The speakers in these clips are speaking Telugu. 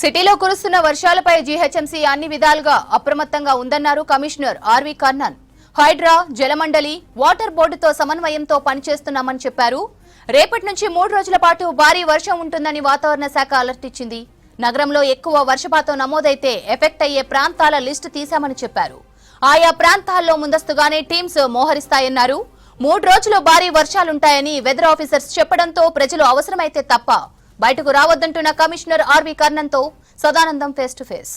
సిటీలో కురుస్తున్న వర్షాలపై జీహెచ్ఎంసీ అన్ని విధాలుగా అప్రమత్తంగా ఉందన్నారు కమిషనర్ ఆర్వి కర్ణన్. హైడ్రా జలమండలి వాటర్ బోర్డుతో సమన్వయంతో పనిచేస్తున్నామని చెప్పారు. రేపటి నుంచి మూడు రోజుల పాటు భారీ వర్షం ఉంటుందని వాతావరణ శాఖ అలర్ట్ ఇచ్చింది. నగరంలో ఎక్కువ వర్షపాతం నమోదైతే ఎఫెక్ట్ అయ్యే ప్రాంతాల లిస్టు తీశామని చెప్పారు. ఆయా ప్రాంతాల్లో ముందస్తుగానే టీమ్స్ మోహరిస్తాయన్నారు. మూడు రోజులు భారీ వర్షాలుంటాయని వెదర్ ఆఫీసర్స్ చెప్పడంతో ప్రజలు అవసరమైతే తప్ప బయటకు రావద్దంటున్న కమిషనర్ ఆర్వి కర్ణన్తో సదానందం ఫేస్ టు ఫేస్.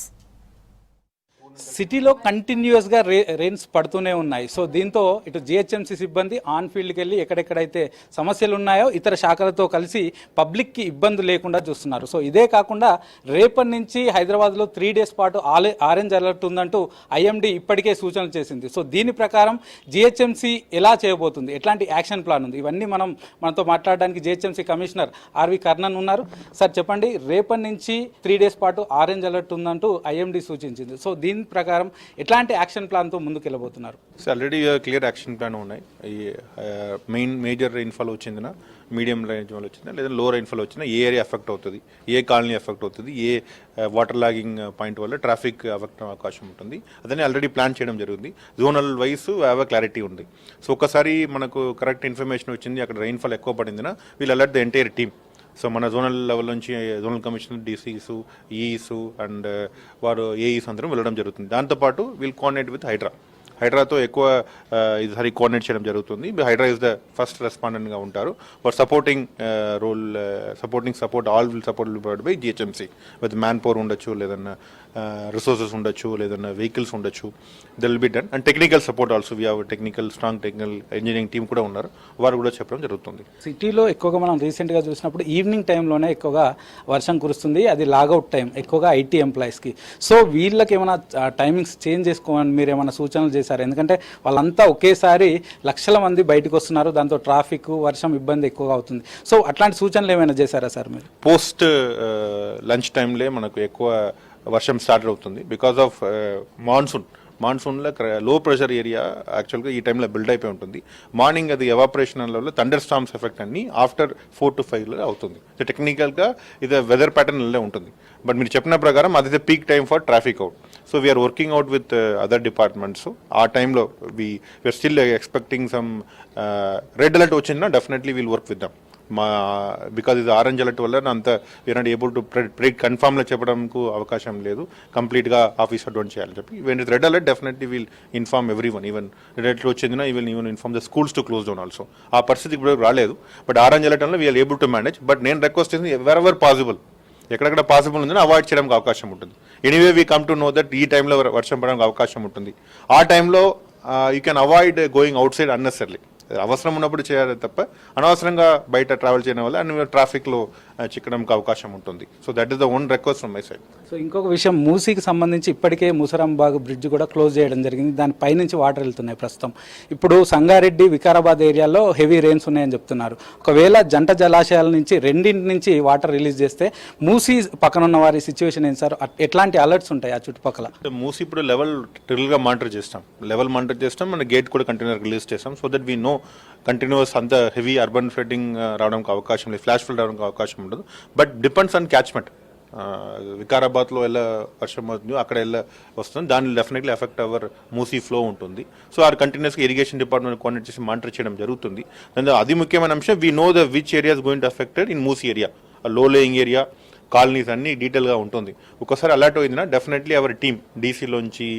సిటీలో కంటిన్యూస్గా రే రెయిన్స్ పడుతూనే ఉన్నాయి. సో దీంతో ఇటు జిహెచ్ఎంసీ సిబ్బంది ఆన్ ఫీల్డ్కి వెళ్ళి ఎక్కడెక్కడైతే సమస్యలు ఉన్నాయో ఇతర శాఖలతో కలిసి పబ్లిక్కి ఇబ్బంది లేకుండా చూస్తున్నారు. సో ఇదే కాకుండా రేపటి నుంచి హైదరాబాద్లో త్రీ డేస్ పాటు ఆలే ఆరెంజ్ అలర్ట్ ఉందంటూ ఐఎండి ఇప్పటికే సూచనలు చేసింది. సో దీని ప్రకారం జిహెచ్ఎంసీ ఎలా చేయబోతుంది? ఎట్లాంటి యాక్షన్ ప్లాన్ ఉంది? ఇవన్నీ మనం మనతో మాట్లాడడానికి జిహెచ్ఎంసీ కమిషనర్ ఆర్వి కర్ణన్ ఉన్నారు. సార్ చెప్పండి రేపటి నుంచి త్రీ డేస్ పాటు ఆరెంజ్ అలర్ట్ ఉందంటూ ఐఎండి సూచించింది. సో దీని ప్రకారం ఎట్లాంటి యాక్షన్ ప్లాన్తో ముందుకు వెళ్ళబోతున్నారు so already clear action plan uh, ఉన్నాయి. ఈ మెయిన్ మేజర్ రైన్ఫాల్ వచ్చిందిన మీడియం రైన్ఫాల్ వచ్చిందా లేదా లో రైన్ఫాల్ వచ్చినా ఏ ఏరియా ఎఫెక్ట్ అవుతుంది? ఏ కాలనీ ఎఫెక్ట్ అవుతుంది? ఏ వాటర్ లాగింగ్ పాయింట్ వల్ల ట్రాఫిక్ ఎఫెక్ట్ అవకాశం ఉంటుంది? అదని ఆల్రెడీ ప్లాన్ చేయడం జరిగింది. జోనల్ వైస్ అవ క్లారిటీ ఉంది. సో ఒకసారి మనకు కరెక్ట్ ఇన్ఫర్మేషన్ వచ్చింది అక్కడ రైన్ఫాల్ ఎక్కువ పడిందిన we'll alert the entire team so మన జోనల్ లెవెల్ నుంచి zonal commissioner DCs EEs and వారు ఏఈస్ అందరం వెళ్ళడం జరుగుతుంది. దాంతోపాటు విల్ కోఆర్డినేట్ విత్ హైడ్రా హైడ్రాతో ఎక్కువ ఈసారి కోఆర్డినేట్ చేయడం జరుగుతుంది. హైడ్రా ఇస్ ద ఫస్ట్ రెస్పాండెంట్గా ఉంటారు. వారు supporting role supporting support all will support by GHMC with man power ఉండొచ్చు లేదన్నా రిసోర్సెస్ ఉండొచ్చు లేదన్నా వెహికల్స్ ఉండొచ్చు. That'll be done and technical support also we have technical strong technical engineering team కూడా ఉన్నారు. వారు కూడా చెప్పడం జరుగుతుంది. సిటీలో ఎక్కువగా మనం రీసెంట్గా చూసినప్పుడు ఈవినింగ్ టైంలోనే ఎక్కువగా వర్షం కురుస్తుంది. అది లాగౌట్ టైం ఎక్కువగా ఐటీ ఎంప్లాయీస్కి సో వీళ్ళకి ఏమైనా టైమింగ్స్ చేంజ్ చేసుకోమని మీరు ఏమైనా సూచనలు చేశారు. ఎందుకంటే వాళ్ళంతా ఒకేసారి లక్షల మంది బయటకు వస్తున్నారు. దాంతో ట్రాఫిక్ వర్షం ఇబ్బంది ఎక్కువగా అవుతుంది. సో అట్లాంటి సూచనలు ఏమైనా చేశారా సార్ మీరు? పోస్ట్ uh, లంచ్ టైంలే మనకు ఎక్కువ వర్షం స్టార్ట్ అవుతుంది. Because of uh, monsoon. మాన్సూన్లో low pressure area యాక్చువల్గా ఈ టైంలో బిల్డ్ అయిపోయి ఉంటుంది. మార్నింగ్ అది ఎవాపరేషన్ వల్ల థండర్ స్టామ్స్ ఎఫెక్ట్ అన్ని ఆఫ్టర్ ఫోర్ టు ఫైవ్లో అవుతుంది. సో టెక్నికల్గా ఇది వెదర్ ప్యాటర్న్లో ఉంటుంది. బట్ మీరు చెప్పిన ప్రకారం అది peak time for traffic out so we're working out with other departments ఆ టైంలో we we're still expecting some red alert వచ్చిందా? Definitely will work with them మా బికాజ్ ఇది ఆరెంజ్ అలర్ట్ వల్ల అంత we're not able to predict కన్ఫామ్లో చెప్పడానికి అవకాశం లేదు. కంప్లీట్గా ఆఫీస్ అడ్వాన్స్ చేయాలని చెప్పి when is red alert definitely will inform everyone even red alert వచ్చిందినా even even inform the schools to close down also ఆ పరిస్థితి ఇప్పుడు రాలేదు. బట్ ఆరెంజ్ అలర్ట్ వల్ల we're able to manage but నేను రిక్వెస్ట్ చేసింది ఎవర్ ఎవర్ పాసిబుల్ ఎక్కడెక్కడ పాసిబుల్ ఉందని అవాయిడ్ చేయడానికి అవకాశం ఉంటుంది. Anyway we come to know that ఈ టైంలో వర్షం పడడానికి అవకాశం ఉంటుంది. ఆ టైంలో you can avoid going outside unnecessarily అవసరం ఉన్నప్పుడు చేయాలి తప్ప అనవసరంగా బయట ట్రావెల్ చేయడం వల్ల అన్ని ట్రాఫిక్లో చిక్కడానికి అవకాశం ఉంటుంది. So that is the own request from my side so ఇంకొక విషయం మూసీకి సంబంధించి ఇప్పటికే ముసరాంబాగ్ బ్రిడ్జ్ కూడా క్లోజ్ చేయడం జరిగింది. దాని పైనుంచి వాటర్ వెళ్తున్నాయి ప్రస్తుతం. ఇప్పుడు సంగారెడ్డి వికారాబాద్ ఏరియాలో హెవీ రెయిన్స్ ఉన్నాయని చెప్తున్నారు. ఒకవేళ జంట జలాశయాల నుంచి రెండింటి నుంచి వాటర్ రిలీజ్ చేస్తే మూసీ పక్కన ఉన్న వారి సిచ్యువేషన్ ఏంటి సార్? ఎట్లాంటి అలర్ట్స్ ఉంటాయి ఆ చుట్టుపక్కల? మూసి ఇప్పుడు లెవెల్గా మానిటర్ చేస్తాం. లెవెల్ మానిటర్ చేస్తాం మన గేట్ కూడా కంటిన్యూర్ రిలీజ్ చేస్తాం. So that we know continues అంత హెవీ అర్బన్ ఫ్లడ్డింగ్ రావడానికి అవకాశం లేదు. ఫ్లాష్ ఫ్లడ్ రావడానికి అవకాశం ఉండదు. బట్ డిపెండ్స్ ఆన్ క్యాచ్మెంట్ వికారాబాద్లో ఎలా వర్షం అవుతుందో అక్కడ ఎలా వస్తుంది. దాని definitely effect our Musi flow ఉంటుంది. సో ఆ కంటిన్యూస్గా ఇరిగేషన్ డిపార్ట్మెంట్ కోఆర్డినేట్ చేసి మానిటర్ చేయడం జరుగుతుంది. దాని అది ముఖ్యమైన అంశం. We know the which areas going to affected in Musi area low laying area colonies అన్ని డీటెయిల్గా ఉంటుంది. ఒకసారి అలర్ట్ అయిందినా డెఫినెట్లీ అవర్ టీమ్ డీసీలోంచి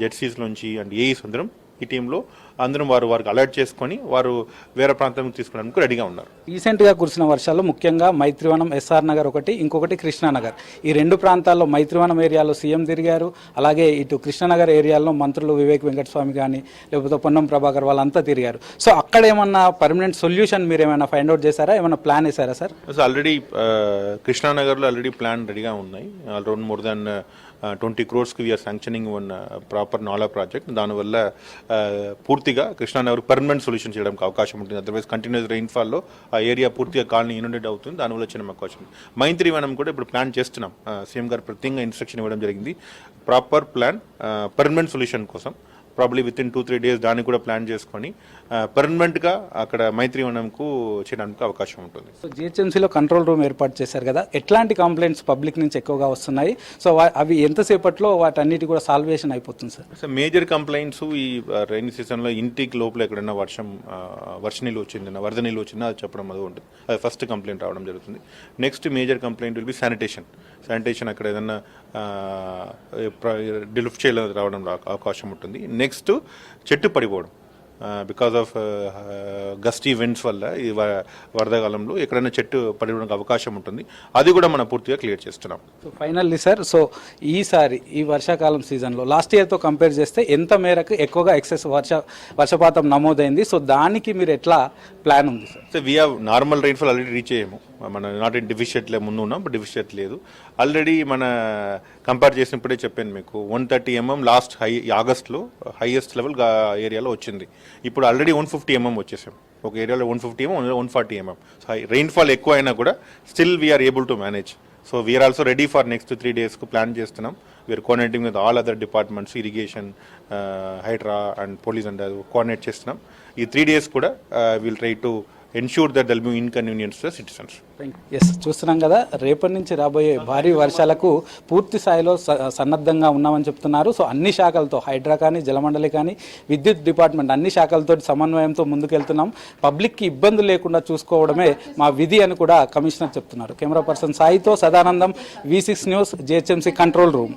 జెడ్సీస్లోంచి అండ్ ఏఈస్ అందరం ఈ టీంలో అందరం వారు వారికి అలర్ట్ చేసుకొని వారు వేరే ప్రాంతానికి తీసుకోవడానికి రెడీగా ఉన్నారు. రీసెంట్గా కురిసిన వర్షాల్లో ముఖ్యంగా మైత్రివనం ఎస్ఆర్ నగర్ ఒకటి ఇంకొకటి కృష్ణానగర్ ఈ రెండు ప్రాంతాల్లో మైత్రివనం ఏరియాలో సీఎం తిరిగారు. అలాగే ఇటు కృష్ణానగర్ ఏరియాలో మంత్రులు వివేక్ వెంకటస్వామి కానీ లేకపోతే పొన్నం ప్రభాకర్ వాళ్ళంతా తిరిగారు. సో అక్కడ ఏమన్నా పర్మనెంట్ సొల్యూషన్ మీరు ఏమైనా ఫైండ్ అవుట్ చేశారా? ఏమైనా ప్లాన్ వేసారా సార్ సో ఆల్రెడీ కృష్ణానగర్లో ఆల్రెడీ ప్లాన్ రెడీగా ఉన్నాయి. Around more than twenty క్రోర్స్కి we're sanctioning one proper nala project దానివల్ల uh, పూర్తిగా కృష్ణానగర్ పర్మనెంట్ సొల్యూషన్ చేయడానికి అవకాశం ఉంటుంది. అదర్వైజ్ కంటిన్యూస్ రెయిన్ఫాల్లో ఆ ఏరియా పూర్తిగా కాలనీ ఇన్యూడెడ్ అవుతుంది. దానివల్ల వచ్చిన అవకాశం ఉంది మైత్రి వనం కూడా ఇప్పుడు ప్లాన్ చేస్తున్నాం. సీఎం గారు ప్రత్యేకంగా ఇన్స్ట్రక్షన్ ఇవ్వడం జరిగింది. ప్రాపర్ ప్లాన్ పర్మనెంట్ సొల్యూషన్ కోసం. Probably within two three days దాన్ని కూడా ప్లాన్ చేసుకొని పర్మనెంట్గా అక్కడ మైత్రివనంకు చేయడానికి అవకాశం ఉంటుంది. సో జిహెచ్ఎంసీలో కంట్రోల్ రూమ్ ఏర్పాటు చేశారు కదా ఎట్లాంటి కంప్లైంట్స్ పబ్లిక్ నుంచి ఎక్కువగా వస్తున్నాయి? సో అవి ఎంతసేపట్లో వాటన్నిటి కూడా సాల్వేషన్ అయిపోతుంది సార్? సో మేజర్ కంప్లైంట్స్ ఈ రైనీ సీజన్లో ఇంటికి లోపల ఎక్కడైనా వర్షం వర్ష నీళ్ళు వచ్చిందన్న వరద నీళ్ళు వచ్చిందా అది చెప్పడం అది ఉంటుంది. అది ఫస్ట్ కంప్లైంట్ రావడం జరుగుతుంది. Next major complaint will be sanitation sanitation అక్కడ ఏదన్నా డిలిఫ్ చేయలే రావడం అవకాశం ఉంటుంది. నెక్స్ట్ చెట్టు పడిపోవడం. బికాస్ ఆఫ్ గస్టీ విండ్స్ వల్ల ఈ వ- వరదకాలంలో ఎక్కడైనా చెట్టు పడిపోవడానికి అవకాశం ఉంటుంది. అది కూడా మనం పూర్తిగా క్లియర్ చేస్తున్నాం. సో ఫైనల్లీ సార్ సో ఈసారి ఈ వర్షాకాలం సీజన్లో లాస్ట్ ఇయర్తో కంపేర్ చేస్తే ఎంత మేరకు ఎక్కువగా ఎక్సెస్ వర్ష వర్షపాతం నమోదైంది? సో దానికి మీరు ఎట్లా ప్లాన్ ఉంది sir so we have normal rainfall already reach అయ్యాము మన నాట్ ఇన్ డిఫిషియట్లే ముందు ఉన్నాం బట్ డిఫిషియట్ లేదు. ఆల్రెడీ మన కంపేర్ చేసినప్పుడే చెప్పాను మీకు one thirty mm last high ఆగస్ట్లో హైయెస్ట్ లెవెల్ ఏరియాలో వచ్చింది. ఇప్పుడు ఆల్రెడీ వన్ ఫిఫ్టీ ఎంఎం వచ్చేసాం. ఒక ఏరియాలో one fifty mm one forty mm so rainfall ఎక్కువ అయినా కూడా still we're able to manage so we're also ready for next three డేస్కు plan చేస్తున్నాం. We're coordinating with all other departments irrigation Hydraa and police and coordinate చేస్తున్నాం. ఈ త్రీ డేస్ కూడా will try to ensure that there'll be inconvenience to citizens yes చూస్తున్నాం కదా రేపటి నుంచి రాబోయే భారీ వర్షాలకు పూర్తి స్థాయిలో స- సన్నద్ధంగా ఉన్నామని చెప్తున్నారు. సో అన్ని శాఖలతో హైడ్రా కానీ జలమండలి కానీ విద్యుత్ డిపార్ట్మెంట్ అన్ని శాఖలతో సమన్వయంతో ముందుకెళ్తున్నాం. పబ్లిక్కి ఇబ్బంది లేకుండా చూసుకోవడమే మా విధి అని కూడా కమిషనర్ చెప్తున్నారు. Camera person సాయితో Sadanandam V six news GHMC control room.